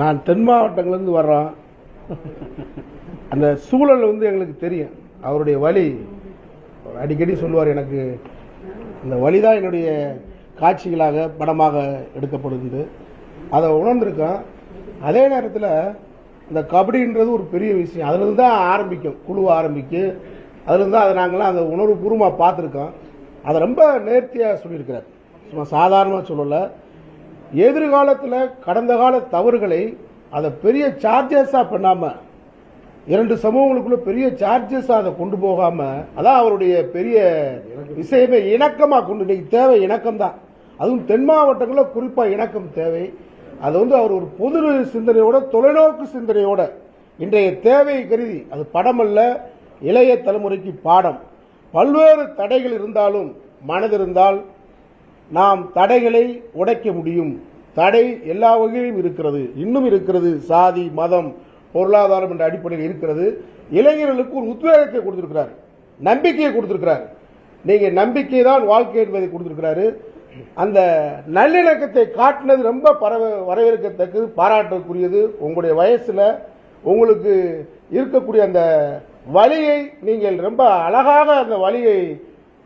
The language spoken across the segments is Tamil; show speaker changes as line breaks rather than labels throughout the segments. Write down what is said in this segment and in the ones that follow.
நான் தென் மாவட்டங்கள்லேருந்து வர்றோம் அந்த சூழல் வந்து எங்களுக்கு தெரியும். அவருடைய வழி அடிக்கடி சொல்லுவார் எனக்கு இந்த வழி தான் என்னுடைய காட்சிகளாக படமாக எடுக்கப்படுகிறது. அதை உணர்ந்திருக்கோம் அதே நேரத்தில் இந்த கபடின்றது ஒரு பெரிய விஷயம். அதுலேருந்து தான் ஆரம்பிக்கும். குழு ஆரம்பிக்கும் அதுலேருந்து தான் அதை நாங்களாம் அந்த உணர்வுபூர்வமாக பார்த்துருக்கோம். அதை ரொம்ப நேர்த்தியாக சொல்லியிருக்கிறார். சும்மா சாதாரணமாக சொல்லலை. எதிர்காலத்தில் கடந்த கால தவறுகளை அதை பெரிய சார்ஜஸாக பண்ணாமல் இரண்டு சமூகங்களுக்குள்ள பெரிய சார்ஜஸ் அதை கொண்டு போகாமல் அதான் அவருடைய பெரிய விஷயமே இணக்கமாக கொண்டு இன்னைக்கு தேவை இணக்கம் தான் அதுவும் தென் மாவட்டங்களில் குறிப்பாக இணக்கம் தேவை. அது வந்து அவர் ஒரு பொது சிந்தனையோட தொலைநோக்கு சிந்தனையோட இன்றைய தேவை கருதி அது படம் அல்ல இளைய தலைமுறைக்கு பாடம். பல்வேறு தடைகள் இருந்தாலும் மனதிருந்தால் நாம் தடைகளை உடைக்க முடியும். தடை எல்லா வகையிலும் இருக்கிறது. இன்னும் இருக்கிறது சாதி மதம் பொருளாதாரம் என்ற அடிப்படையில் இருக்கிறது. இளைஞர்களுக்கு ஒரு உத்வேகத்தை கொடுத்திருக்கிறார். நம்பிக்கையை கொடுத்திருக்கிறார். நீங்க நம்பிக்கை தான் வாழ்க்கை என்பதை கொடுத்திருக்கிறாரு. அந்த நல்லிணக்கத்தை காட்டினது ரொம்ப பரவ வரவேற்கத்தக்கது பாராட்டக்கூடியது உங்களுடைய வயசுல. உங்களுக்கு இருக்கக்கூடிய அந்த வழியை நீங்கள் ரொம்ப அழகாக அந்த வழியை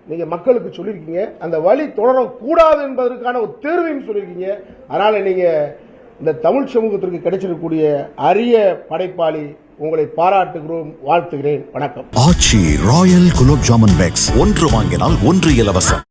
நீங்க மக்களுக்கு சொல்லியிருக்கீங்க அந்த வழி தொடரக்கூடாது என்பதற்கான ஒரு தேர்வையும் சொல்லியிருக்கீங்க. அதனால நீங்க இந்த தமிழ் சமூகத்திற்கு கிடைச்சிருக்கக்கூடிய அரிய படைப்பாளி உங்களை பாராட்டுகிறோம் வாழ்த்துகிறேன். வணக்கம்.
Aachi royal gulab jamun packs. ஒன்று வாங்கினால் ஒன்று இலவசம்.